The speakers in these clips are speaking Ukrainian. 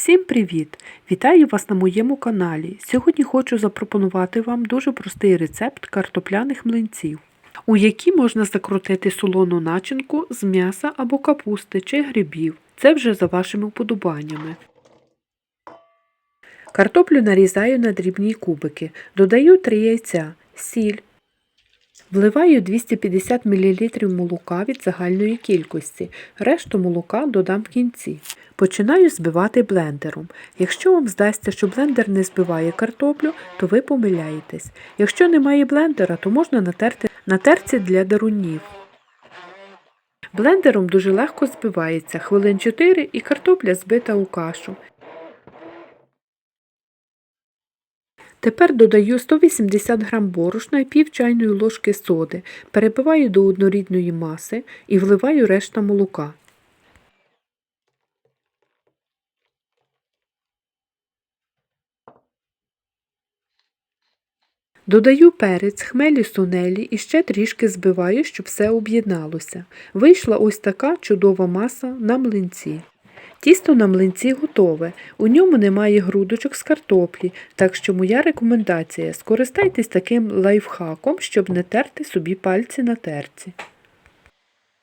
Всім привіт! Вітаю вас на моєму каналі. Сьогодні хочу запропонувати вам дуже простий рецепт картопляних млинців, у які можна закрутити солону начинку з м'яса або капусти чи грибів. Це вже за вашими вподобаннями. Картоплю нарізаю на дрібні кубики, додаю 3 яйця, сіль. Вливаю 250 мл молока від загальної кількості, решту молока додам в кінці. Починаю збивати блендером. Якщо вам здасться, що блендер не збиває картоплю, то ви помиляєтесь. Якщо немає блендера, то можна натерти на терці для дарунів. Блендером дуже легко збивається, хвилин 4 і картопля збита у кашу. Тепер додаю 180 г борошна і пів чайної ложки соди, перебиваю до однорідної маси і вливаю решта молока. Додаю перець, хмелі сунелі і ще трішки збиваю, щоб все об'єдналося. Вийшла ось така чудова маса на млинці. Тісто на млинці готове, у ньому немає грудочок з картоплі, так що моя рекомендація скористайтесь таким лайфхаком, щоб не терти собі пальці на терці.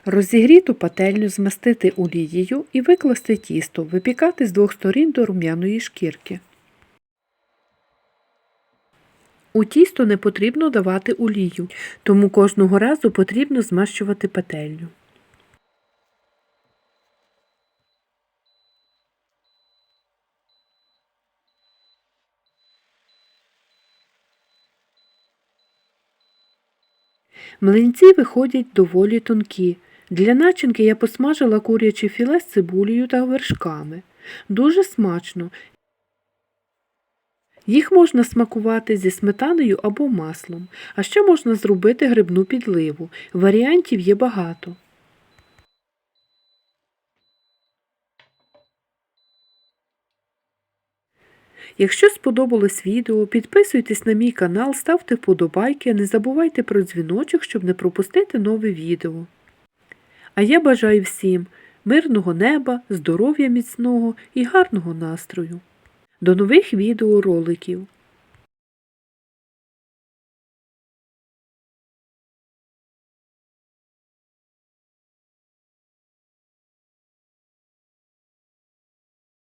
Розігріту пательню змастити олією і викласти тісто, випікати з двох сторін до рум'яної шкірки. У тісто не потрібно давати олію, тому кожного разу потрібно змащувати пательню. Млинці виходять доволі тонкі. Для начинки я посмажила куряче філе з цибулею та вершками. Дуже смачно. Їх можна смакувати зі сметаною або маслом, а ще можна зробити грибну підливу. Варіантів є багато. Якщо сподобалось відео, підписуйтесь на мій канал, ставте вподобайки, не забувайте про дзвіночок, щоб не пропустити нове відео. А я бажаю всім мирного неба, здоров'я міцного і гарного настрою. До нових відеороликів!